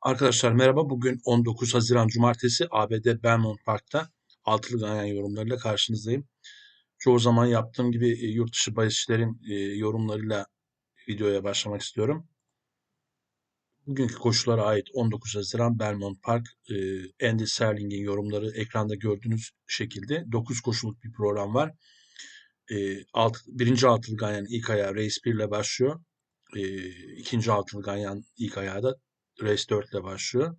Arkadaşlar merhaba. Bugün 19 Haziran Cumartesi ABD Belmont Park'ta altılı ganyan yorumlarıyla karşınızdayım. Çoğu zaman yaptığım gibi e, yurt dışı bahisçilerin e, yorumlarıyla videoya başlamak istiyorum. Bugünkü koşulara ait 19 Haziran Belmont Park, e, Andy Serling'in yorumları ekranda gördüğünüz şekilde 9 koşuluk bir program var. Birinci altılı ganyan ilk ayağı race 1 ile başlıyor. İkinci altılı ganyan ilk ayağı da Race 4 ile başlıyor.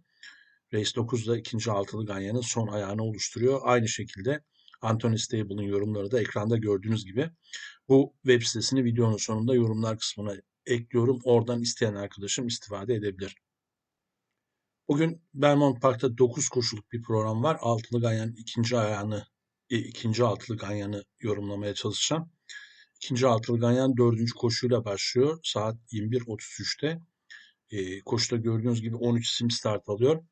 Race 9 da ikinci altılı ganyanın son ayağını oluşturuyor. Aynı şekilde Anthony Stable'ın yorumları da ekranda gördüğünüz gibi. Bu web sitesini videonun sonunda yorumlar kısmına ekliyorum. Oradan isteyen arkadaşım istifade edebilir. Bugün Belmont Park'ta 9 koşuluk bir program var. Altılı ganyanın ikinci ayağını, e, ikinci altılı ganyanı yorumlamaya çalışacağım. İkinci altılı ganyan dördüncü koşuyla başlıyor. Saat 21.33'te. E, koşuda gördüğünüz gibi 13 sim start alıyor.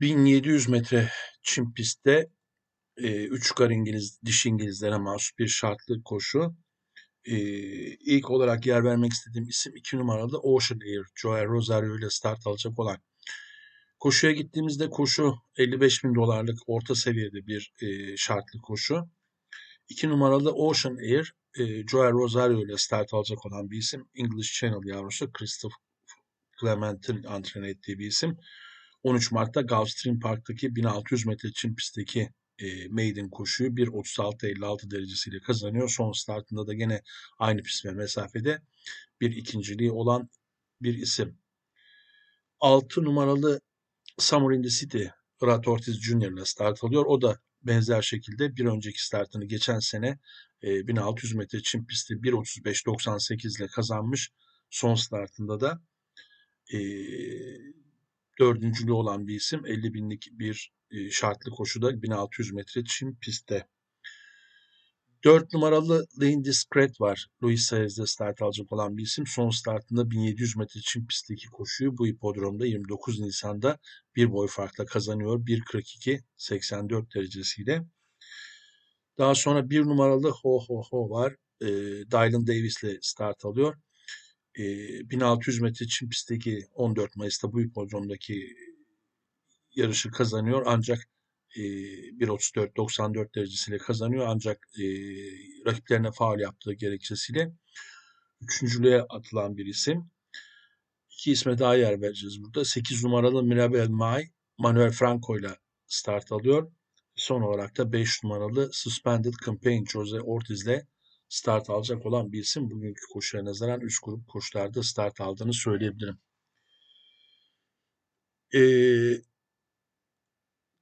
1700 metre çim pistte e, üç kar İngiliz, diş İngilizlere mahsus bir şartlı koşu. E, ilk olarak yer vermek istediğim isim 2 numaralı Ocean Air, Joel Rosario ile start alacak olan. Koşuya gittiğimizde koşu 55 bin dolarlık orta seviyede bir e, şartlı koşu. 2 numaralı Ocean Air e, Joel Rosario ile start alacak olan bir isim. English Channel yavrusu Christoph Clement'in antren ettiği bir isim. 13 Mart'ta Gulfstream Park'taki 1600 metre çim pistteki e, maiden koşuyu 1.36-56 derecesiyle kazanıyor. Son startında da gene aynı pist ve mesafede bir ikinciliği olan bir isim. 6 numaralı Summer in the City Rat Ortiz Jr. ile start alıyor. O da benzer şekilde bir önceki startını geçen sene e, 1600 metre çim pisti 1.35.98 ile kazanmış. Son startında da e, dördüncülüğü olan bir isim 50 binlik bir e, şartlı koşuda 1600 metre çim pistte. 4 numaralı Lane Discret var. Luis Saez'de start alacak olan bir isim. Son startında 1700 metre çim pistteki koşuyu bu hipodromda 29 Nisan'da bir boy farkla kazanıyor. 1.42-84 derecesiyle. Daha sonra bir numaralı Ho Ho Ho var. E, Dylan Davis ile start alıyor. E, 1600 metre çim pistteki 14 Mayıs'ta bu hipodromdaki yarışı kazanıyor. Ancak e, 1.34-94 derecesiyle kazanıyor. Ancak e, rakiplerine faul yaptığı gerekçesiyle üçüncülüğe atılan bir isim. İki isme daha yer vereceğiz burada. 8 numaralı Mirabel May, Manuel Franco ile start alıyor. Son olarak da 5 numaralı Suspended Campaign Jose Ortiz ile start alacak olan bir isim. Bugünkü koşuya nazaran üst grup koşularda start aldığını söyleyebilirim. Ee,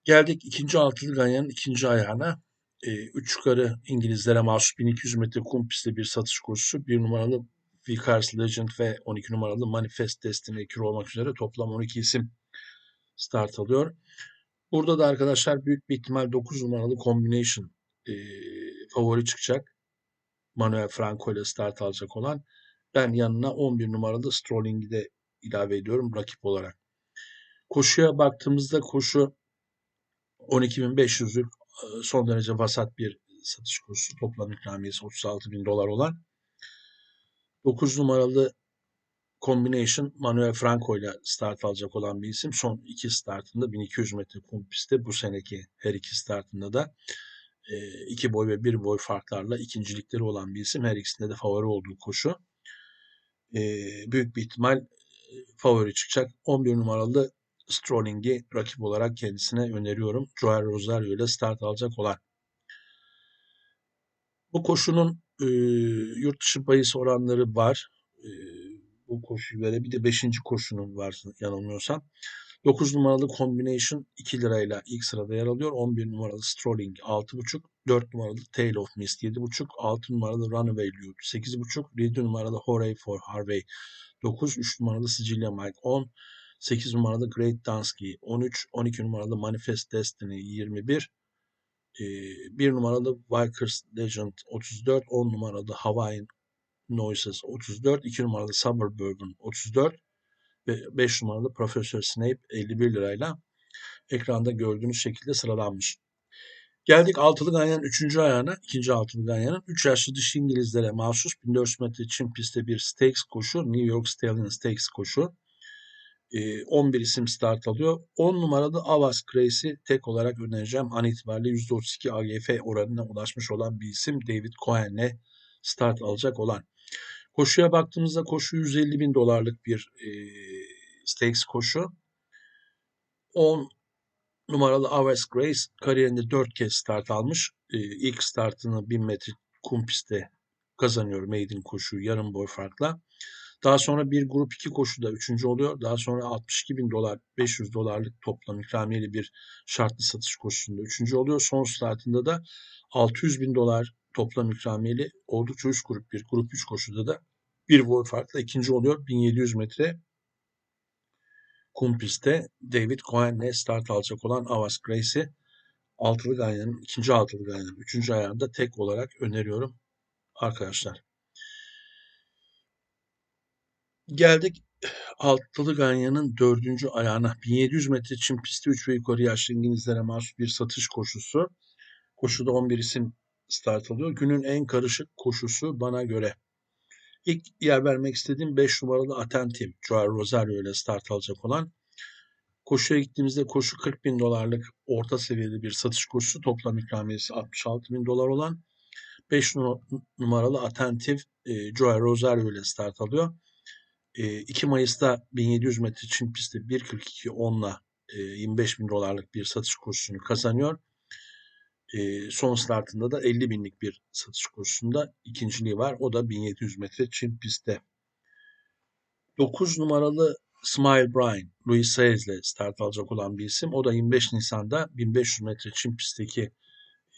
geldik ikinci altılı ganyanın ikinci ayağına. Ee, üç yukarı İngilizlere mahsus 1200 metre kum pistte bir satış koşusu. Bir numaralı Vickers Legend ve 12 numaralı Manifest Destiny ekürü olmak üzere toplam 12 isim start alıyor. Burada da arkadaşlar büyük bir ihtimal 9 numaralı combination e, favori çıkacak. Manuel Franco ile start alacak olan. Ben yanına 11 numaralı Strolling'i de ilave ediyorum rakip olarak. Koşuya baktığımızda koşu 12.500'lük son derece vasat bir satış koşusu. Toplam ikramiyesi 36 bin dolar olan. 9 numaralı Combination Manuel Franco ile start alacak olan bir isim. Son iki startında 1200 metre kum pistte bu seneki her iki startında da iki boy ve bir boy farklarla ikincilikleri olan bir isim. Her ikisinde de favori olduğu koşu. Büyük bir ihtimal favori çıkacak. 11 numaralı Strolling'i rakip olarak kendisine öneriyorum. Joel Rosario ile start alacak olan. Bu koşunun e, yurt dışı bahis oranları var. E, bu koşuyu göre bir de 5. koşunun var yanılmıyorsam. 9 numaralı Combination 2 lirayla ilk sırada yer alıyor. 11 numaralı Strolling 6.5, 4 numaralı Tale of Mist 7.5, 6 numaralı Runaway Lude 8.5, 7 numaralı Hooray for Harvey 9, 3 numaralı Sicilia Mike 10, 8 numaralı Great Dansky 13, 12 numaralı Manifest Destiny 21, 1 numaralı Vikers Legend 34, 10 numaralı Hawaiian Noises 34, 2 numaralı Suburban 34 ve 5 numaralı Profesör Snape 51 lirayla ekranda gördüğünüz şekilde sıralanmış. Geldik altılı ganyanın 3. ayağına. 2. altılı ganyanın 3 yaşlı dişi İngilizlere mahsus 1400 metre çim pistte bir stakes koşu. New York Stallion Stakes koşu. E, 11 isim start alıyor. 10 numaralı Avas Grace'i tek olarak önereceğim. An itibariyle %32 AGF oranına ulaşmış olan bir isim David Cohen'le start alacak olan. Koşuya baktığımızda koşu 150 bin dolarlık bir e, stakes koşu. 10 numaralı Aves Grace kariyerinde 4 kez start almış. E, ilk startını 1000 metre kum pistte kazanıyor maiden koşu yarım boy farkla. Daha sonra bir grup 2 koşuda üçüncü oluyor. Daha sonra 62 bin dolar 500 dolarlık toplam ikramiyeli bir şartlı satış koşusunda üçüncü oluyor. Son startında da 600 bin dolar toplam ikramiyeli oldukça üst grup bir grup 3 koşuda da bir boy farkla ikinci oluyor. 1700 metre kum pistte David Cohen'le start alacak olan Avas Grace'i altılı ganyanın ikinci altılı ganyanın üçüncü ayağında tek olarak öneriyorum arkadaşlar. Geldik altılı ganyanın dördüncü ayağına. 1700 metre çim pisti 3 ve yukarı yaşlı İngilizlere mahsus bir satış koşusu. Koşuda 11 isim start alıyor. Günün en karışık koşusu bana göre. İlk yer vermek istediğim 5 numaralı Atentim. Joao Rosario ile start alacak olan. Koşuya gittiğimizde koşu 40 bin dolarlık orta seviyede bir satış koşusu. Toplam ikramiyesi 66 bin dolar olan 5 numaralı Attentive e, Joao Rosario ile start alıyor. E, 2 Mayıs'ta 1700 metre Çin pisti 1.42 10'la e, 25 bin dolarlık bir satış koşusunu kazanıyor. Son startında da 50 binlik bir satış koşusunda ikinciliği var. O da 1700 metre Çin pistte. 9 numaralı Smile Bryan, Louis Sayes ile start alacak olan bir isim. O da 25 Nisan'da 1500 metre Çin pistteki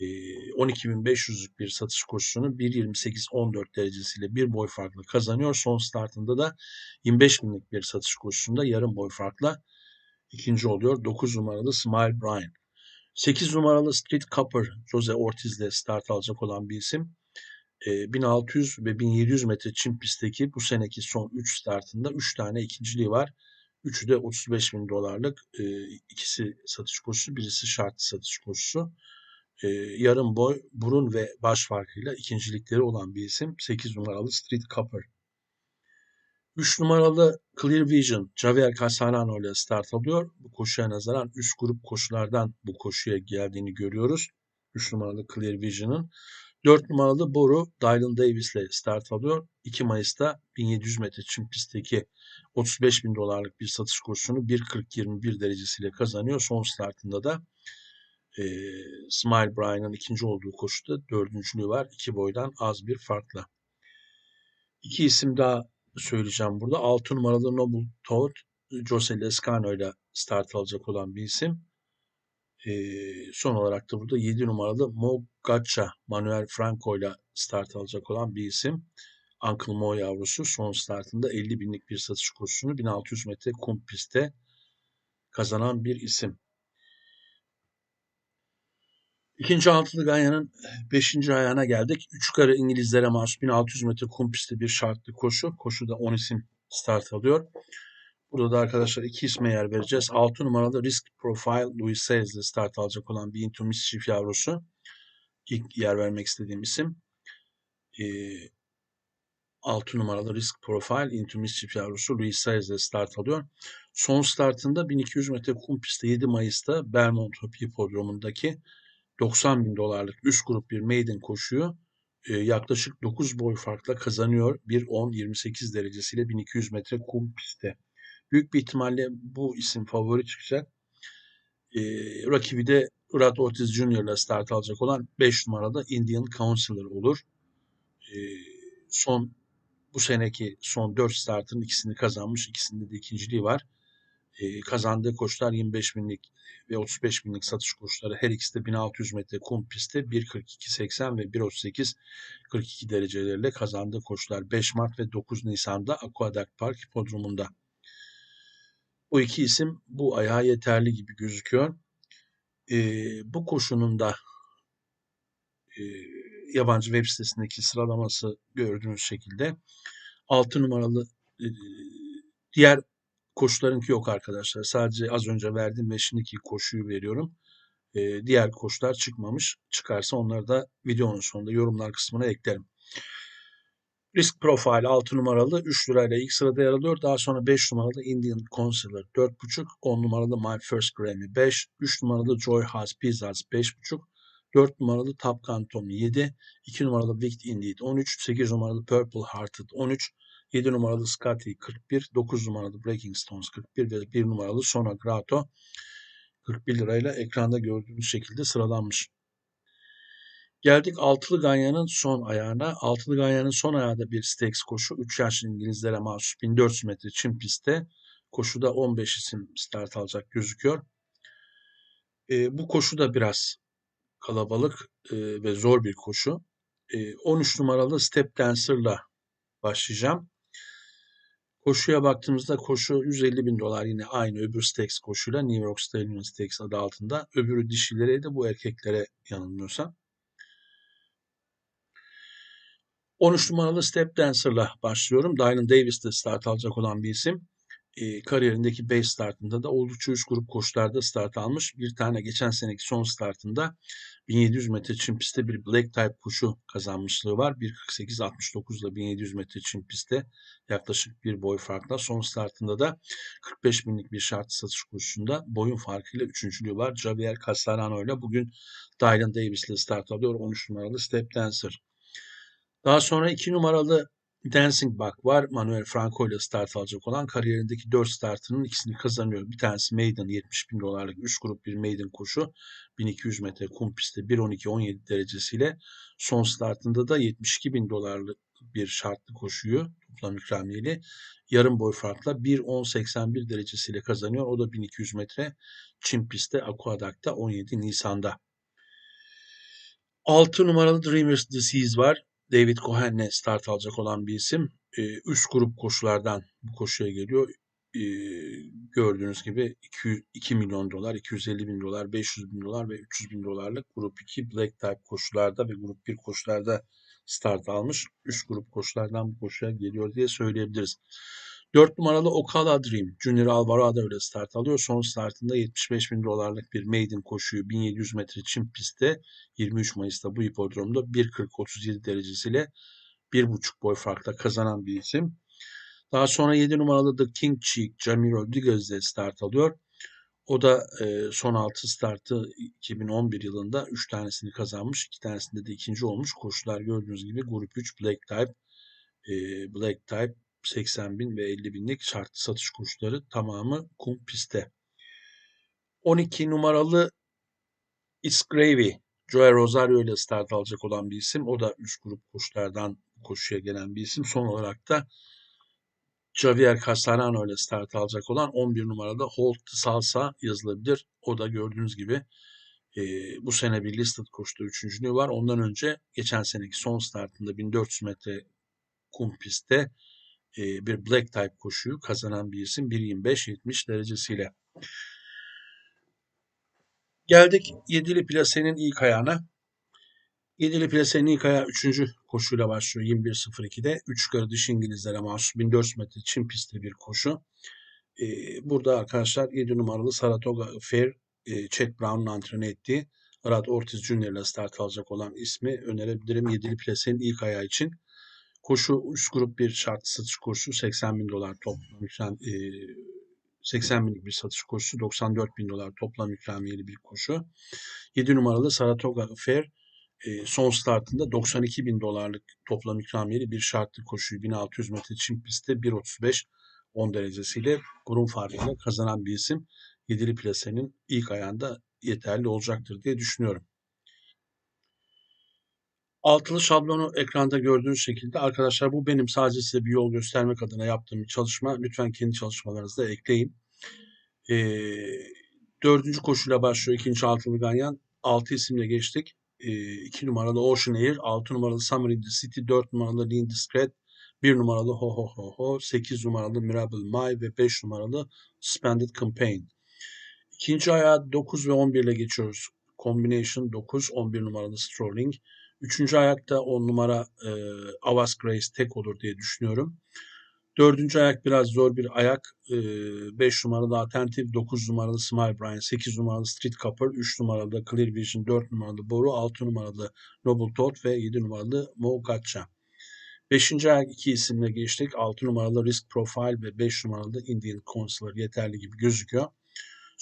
12.500'lük bir satış koşusunu 1.28-14 derecesiyle bir boy farklı kazanıyor. Son startında da 25 binlik bir satış koşusunda yarım boy farkla ikinci oluyor. 9 numaralı Smile Bryan. 8 numaralı Street Copper Jose Ortiz ile start alacak olan bir isim. 1600 ve 1700 metre çim pistteki bu seneki son 3 startında 3 tane ikinciliği var. Üçü de 35 bin dolarlık. ikisi satış koşusu, birisi şart satış koşusu e, yarım boy, burun ve baş farkıyla ikincilikleri olan bir isim. 8 numaralı Street Copper. 3 numaralı Clear Vision, Javier Casanano ile start alıyor. Bu koşuya nazaran üst grup koşulardan bu koşuya geldiğini görüyoruz. 3 numaralı Clear Vision'ın. 4 numaralı Boru Dylan Davis ile start alıyor. 2 Mayıs'ta 1700 metre çim pistteki 35 bin dolarlık bir satış koşusunu 1.40-21 derecesiyle kazanıyor. Son startında da e, Smile Bryan'ın ikinci olduğu koşuda dördüncülüğü var. iki boydan az bir farkla. İki isim daha söyleyeceğim burada. 6 numaralı Noble Todd, Jose Lescano ile start alacak olan bir isim. E, son olarak da burada 7 numaralı Mo Gacha, Manuel Franco ile start alacak olan bir isim. Uncle Mo yavrusu son startında 50 binlik bir satış koşusunu 1600 metre kum pistte kazanan bir isim. İkinci altılı Ganya'nın 5. ayağına geldik. Üç yukarı İngilizlere mahsus 1600 metre kum pistte bir şartlı koşu. Koşuda 10 isim start alıyor. Burada da arkadaşlar iki isme yer vereceğiz. 6 numaralı Risk Profile Louis Sayes ile start alacak olan bir Into Mischief yavrusu. İlk yer vermek istediğim isim. Ee, 6 numaralı Risk Profile Into Mischief yavrusu Louis Sayes ile start alıyor. Son startında 1200 metre kum pistte 7 Mayıs'ta Belmont Hipodromu'ndaki 90 bin dolarlık üst grup bir maiden koşuyu e, yaklaşık 9 boy farkla kazanıyor. 1.10-28 derecesiyle 1200 metre kum pistte. Büyük bir ihtimalle bu isim favori çıkacak. E, rakibi de Rad Ortiz Jr. ile start alacak olan 5 numarada Indian Counselor olur. E, son bu seneki son 4 startın ikisini kazanmış. ikisinde de ikinciliği var. E, kazandığı koşular 25 binlik ve 35 binlik satış koşuları her ikisi de 1600 metre kum pistte 1.42.80 ve 1.38.42 derecelerle kazandığı koşular 5 Mart ve 9 Nisan'da Aqueduct Park hipodromunda. Bu iki isim bu ayağa yeterli gibi gözüküyor. E, bu koşunun da e, yabancı web sitesindeki sıralaması gördüğünüz şekilde 6 numaralı e, diğer Koşularınki yok arkadaşlar. Sadece az önce verdiğim ve şimdiki koşuyu veriyorum. Ee, diğer koşular çıkmamış. Çıkarsa onları da videonun sonunda yorumlar kısmına eklerim. Risk Profile 6 numaralı 3 lirayla ilk sırada yer alıyor. Daha sonra 5 numaralı Indian Concealer 4.5, 10 numaralı My First Grammy 5, 3 numaralı Joy House Pizzas 5.5, 4 numaralı Top Gun Tommy 7, 2 numaralı Wicked Indeed 13, 8 numaralı Purple Hearted 13, 7 numaralı Scotty 41, 9 numaralı Breaking Stones 41 ve 1 numaralı Sona Grato 41 lirayla ekranda gördüğünüz şekilde sıralanmış. Geldik altılı ganyanın son ayağına. Altılı ganyanın son ayağı da bir stakes koşu. 3 yaşlı İngilizlere mahsus 1400 metre çim pistte. Koşuda 15 isim start alacak gözüküyor. E, bu koşu da biraz kalabalık e, ve zor bir koşu. E, 13 numaralı Step Dancer'la başlayacağım. Koşuya baktığımızda koşu 150 bin dolar yine aynı öbür stakes koşuyla New York Stallion Stakes adı altında. Öbürü dişilere de bu erkeklere yanılmıyorsam. 13 numaralı Step Dancer'la başlıyorum. Dylan Davis de start alacak olan bir isim. E, kariyerindeki base startında da oldukça üst grup koşularda start almış. Bir tane geçen seneki son startında 1700 metre çim pistte bir black type koşu kazanmışlığı var. 1.48.69 ile 1700 metre çim pistte yaklaşık bir boy farkla. Son startında da 45 binlik bir şart satış koşusunda boyun farkıyla üçüncülüğü var. Javier Castellano ile bugün Dylan Davis ile start alıyor. 13 numaralı Step Dancer. Daha sonra 2 numaralı Dancing Buck var. Manuel Franco ile start alacak olan kariyerindeki 4 startının ikisini kazanıyor. Bir tanesi Maiden 70 bin dolarlık 3 grup bir Maiden koşu. 1200 metre kum pistte 1.12-17 derecesiyle son startında da 72 bin dolarlık bir şartlı koşuyu toplam ikramiyeli yarım boy farkla 1.10-81 derecesiyle kazanıyor. O da 1200 metre çim pistte Aquadac'ta 17 Nisan'da. 6 numaralı Dreamers Disease var. David Cohen'le start alacak olan bir isim. E, üst grup koşulardan bu koşuya geliyor. E, gördüğünüz gibi 2, 2 milyon dolar, 250 bin dolar, 500 bin dolar ve 300 bin dolarlık grup 2 Black Type koşularda ve grup 1 koşularda start almış. Üst grup koşulardan bu koşuya geliyor diye söyleyebiliriz. 4 numaralı Okala Dream Junior Alvarado ile start alıyor. Son startında 75 bin dolarlık bir maiden koşuyu 1700 metre çim pistte 23 Mayıs'ta bu hipodromda 1.40-37 derecesiyle 1.5 boy farkla kazanan bir isim. Daha sonra 7 numaralı The King Cheek Jamie Rodriguez ile start alıyor. O da e, son 6 startı 2011 yılında 3 tanesini kazanmış. 2 tanesinde de ikinci olmuş. Koşular gördüğünüz gibi grup 3 Black Type e, Black Type 80 bin ve 50 binlik şartlı satış kursları tamamı kum pistte. 12 numaralı It's Gravy Joe Rosario ile start alacak olan bir isim. O da üst grup koşulardan koşuya gelen bir isim. Son olarak da Javier Castellano ile start alacak olan 11 numarada Holt Salsa yazılabilir. O da gördüğünüz gibi e, bu sene bir listed koştu üçüncülüğü var. Ondan önce geçen seneki son startında 1400 metre kum pistte bir black type koşuyu kazanan bir isim 1.25-70 derecesiyle. Geldik Yedili Plase'nin ilk ayağına. Yedili Plase'nin ilk ayağı 3. koşuyla başlıyor 21.02'de. 3 yukarı dış İngilizlere mahsus 1400 metre çim pistte bir koşu. Burada arkadaşlar 7 numaralı Saratoga Fair Chet Brown'un antrenör ettiği Rad Ortiz Jr. ile start alacak olan ismi önerebilirim. Yedili Plase'nin ilk ayağı için. Koşu üst grup bir şart satış koşusu 80 bin dolar toplam ikram, e, 80 binlik bir satış koşusu 94 bin dolar toplam ikramiyeli bir koşu. 7 numaralı Saratoga Fair e, son startında 92 bin dolarlık toplam ikramiyeli bir şartlı koşuyu 1600 metre çim pistte 1.35 10 derecesiyle burun farkıyla kazanan bir isim. Yedili plasenin ilk ayağında yeterli olacaktır diye düşünüyorum. Altılı şablonu ekranda gördüğünüz şekilde arkadaşlar bu benim sadece size bir yol göstermek adına yaptığım bir çalışma. Lütfen kendi çalışmalarınızda ekleyin. Ee, dördüncü koşuyla başlıyor ikinci altılı ganyan. Altı isimle geçtik. Ee, iki numaralı Ocean Air, altı numaralı Summer in the City, dört numaralı Lean Discreet, bir numaralı Ho Ho Ho Ho, sekiz numaralı Mirable My ve beş numaralı Suspended Campaign. İkinci ayağı 9 ve 11 ile geçiyoruz. Combination 9, 11 numaralı Strolling. Üçüncü ayakta on numara e, Avas Grace tek olur diye düşünüyorum. Dördüncü ayak biraz zor bir ayak. E, beş numaralı Attentive, dokuz numaralı Smile Brian, sekiz numaralı Street Copper, üç numaralı Clear Vision, dört numaralı Boru, altı numaralı Noble Todd ve yedi numaralı Mo Gacha. Beşinci ayak iki isimle geçtik. 6 numaralı Risk Profile ve 5 numaralı Indian Consular yeterli gibi gözüküyor.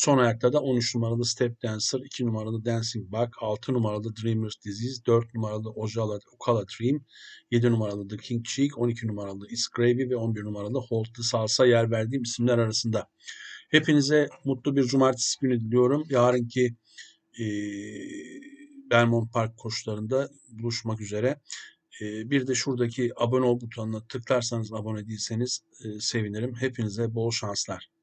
Son ayakta da 13 numaralı Step Dancer, 2 numaralı Dancing Bug, 6 numaralı Dreamer's Disease, 4 numaralı Ojala Okala Dream, 7 numaralı The King Cheek, 12 numaralı It's Gravy ve 11 numaralı Hold the Salsa yer verdiğim isimler arasında. Hepinize mutlu bir cumartesi günü diliyorum. Yarınki e, Belmont Park koşularında buluşmak üzere. E, bir de şuradaki abone ol butonuna tıklarsanız abone değilseniz e, sevinirim. Hepinize bol şanslar.